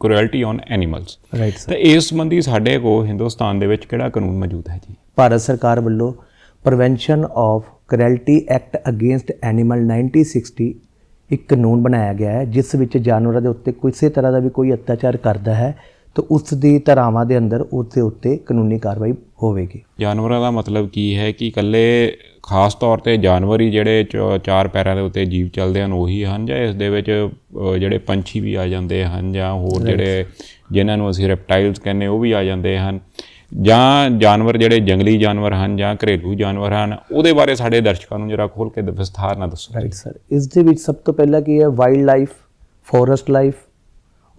Cruelty on animals right sir ਤੇ ਇਸ ਸੰਬੰਧੀ ਸਾਡੇ ਕੋਲ ਹਿੰਦੁਸਤਾਨ ਦੇ ਵਿੱਚ ਕਿਹੜਾ ਕਾਨੂੰਨ ਮੌਜੂਦ ਹੈ ਜੀ? ਭਾਰਤ ਸਰਕਾਰ ਵੱਲੋਂ prevention of cruelty act against animal 1960 ਇੱਕ ਕਾਨੂੰਨ ਬਣਾਇਆ ਗਿਆ ਹੈ ਜਿਸ ਵਿੱਚ ਜਾਨਵਰਾਂ ਦੇ ਉੱਤੇ ਕਿਸੇ ਤਰ੍ਹਾਂ ਦਾ ਵੀ ਕੋਈ ਅਤਿਆਚਾਰ ਕਰਦਾ ਹੈ ਤਾਂ ਉਸ ਦੀ ਧਾਰਾਵਾਂ ਦੇ ਅੰਦਰ ਉਸ ਦੇ ਉੱਤੇ ਕਾਨੂੰਨੀ ਕਾਰਵਾਈ ਹੋਵੇਗੀ। ਜਾਨਵਰਾਂ ਦਾ ਮਤਲਬ ਕੀ ਹੈ ਕਿ ਇਕੱਲੇ ਖਾਸ ਤੌਰ ਤੇ ਜਾਨਵਰ ਹੀ ਜਿਹੜੇ ਚ- ਚਾਰ ਪੈਰਾਂ ਦੇ ਉੱਤੇ ਜੀਵ ਚੱਲਦੇ ਹਨ ਉਹੀ ਹਨ ਜਾਂ ਇਸ ਦੇ ਵਿੱਚ ਜਿਹੜੇ ਪੰਛੀ ਵੀ ਆ ਜਾਂਦੇ ਹਨ ਜਾਂ ਹੋਰ ਜਿਹੜੇ ਜਿਨ੍ਹਾਂ ਨੂੰ ਅਸੀਂ ਰੈਪਟਾਈਲਸ ਕਹਿੰਦੇ ਉਹ ਵੀ ਆ ਜਾਂਦੇ ਹਨ। ਜਾਂ ਜਾਨਵਰ ਜਿਹੜੇ ਜੰਗਲੀ ਜਾਨਵਰ ਹਨ ਜਾਂ ਘਰੇਲੂ ਜਾਨਵਰ ਹਨ ਉਹਦੇ ਬਾਰੇ ਸਾਡੇ ਦਰਸ਼ਕਾਂ ਨੂੰ ਜਰਾ ਖੋਲ ਕੇ ਵਿਸਥਾਰ ਨਾਲ ਦੱਸੋ। ਰਾਈਟ ਸਰ ਇਸ ਦੇ ਵਿੱਚ ਸਭ ਤੋਂ ਪਹਿਲਾਂ ਕੀ ਹੈ? ਵਾਈਲਡ ਲਾਈਫ ਫੋਰੈਸਟ ਲਾਈਫ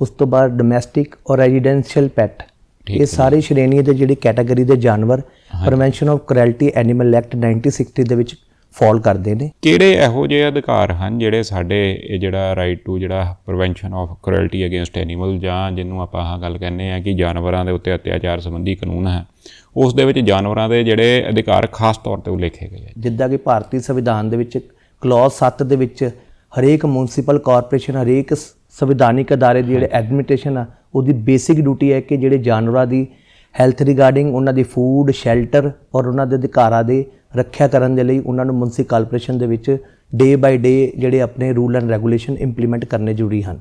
ਉਸ ਤੋਂ ਬਾਅਦ ਡੋਮੈਸਟਿਕ ਔਰ ਰੈਜ਼ੀਡੈਂਸ਼ੀਅਲ ਪੈਟ ਇਹ ਸਾਰੀ ਸ਼੍ਰੇਣੀ ਦੇ ਜਿਹੜੀ ਕੈਟਾਗਰੀ ਦੇ ਜਾਨਵਰ prevention of cruelty animal act 1960 ਦੇ ਵਿੱਚ ਫਾਲ ਕਰਦੇ ਨੇ। ਕਿਹੜੇ ਇਹੋ ਜਿਹੇ ਅਧਿਕਾਰ ਹਨ ਜਿਹੜੇ ਸਾਡੇ ਇਹ ਜਿਹੜਾ ਰਾਈਟ ਟੂ ਜਿਹੜਾ prevention of cruelty against animal ਜਾਂ ਜਿਹਨੂੰ ਆਪਾਂ ਆਹ ਗੱਲ ਕਹਿੰਦੇ ਆ ਕਿ ਜਾਨਵਰਾਂ ਦੇ ਉੱਤੇ ਅਤਿਆਚਾਰ ਸੰਬੰਧੀ ਕਾਨੂੰਨ ਹੈ ਉਸ ਦੇ ਵਿੱਚ ਜਾਨਵਰਾਂ ਦੇ ਜਿਹੜੇ ਅਧਿਕਾਰ ਖਾਸ ਤੌਰ ਤੇ ਉਲੇਖੇ ਗਏ ਜਿੱਦਾਂ ਕਿ ਭਾਰਤੀ ਸੰਵਿਧਾਨ ਦੇ ਵਿੱਚ ਕਲੌਜ਼ 7 ਦੇ ਵਿੱਚ ਹਰੇਕ ਮਿਊਨਿਸਪਲ ਕਾਰਪੋਰੇਸ਼ਨ ਹਰੇਕ ਸੰਵਿਧਾਨਿਕ ਅਦਾਰੇ ਦੀ ਜਿਹੜੇ ਐਡਮਿਨਿਸਟ੍ਰੇਸ਼ਨ ਆ, ਉਹਦੀ ਬੇਸਿਕ ਡਿਊਟੀ ਹੈ ਕਿ ਜਿਹੜੇ ਜਾਨਵਰਾਂ ਦੀ ਹੈਲਥ ਰਿਗਾਰਡਿੰਗ ਉਹਨਾਂ ਦੀ ਫੂਡ ਸ਼ੈਲਟਰ ਔਰ ਉਹਨਾਂ ਦੇ ਅਧਿਕਾਰਾਂ ਦੇ ਰੱਖਿਆ ਕਰਨ ਦੇ ਲਈ ਉਹਨਾਂ ਨੂੰ ਮਿਊਨਿਸਪਲ ਕਾਰਪੋਰੇਸ਼ਨ ਦੇ ਵਿੱਚ ਡੇ ਬਾਈ ਡੇ ਜਿਹੜੇ ਆਪਣੇ ਰੂਲ ਐਂਡ ਰੈਗੂਲੇਸ਼ਨ ਇੰਪਲੀਮੈਂਟ ਕਰਨੇ ਜ਼ਰੂਰੀ ਹਨ।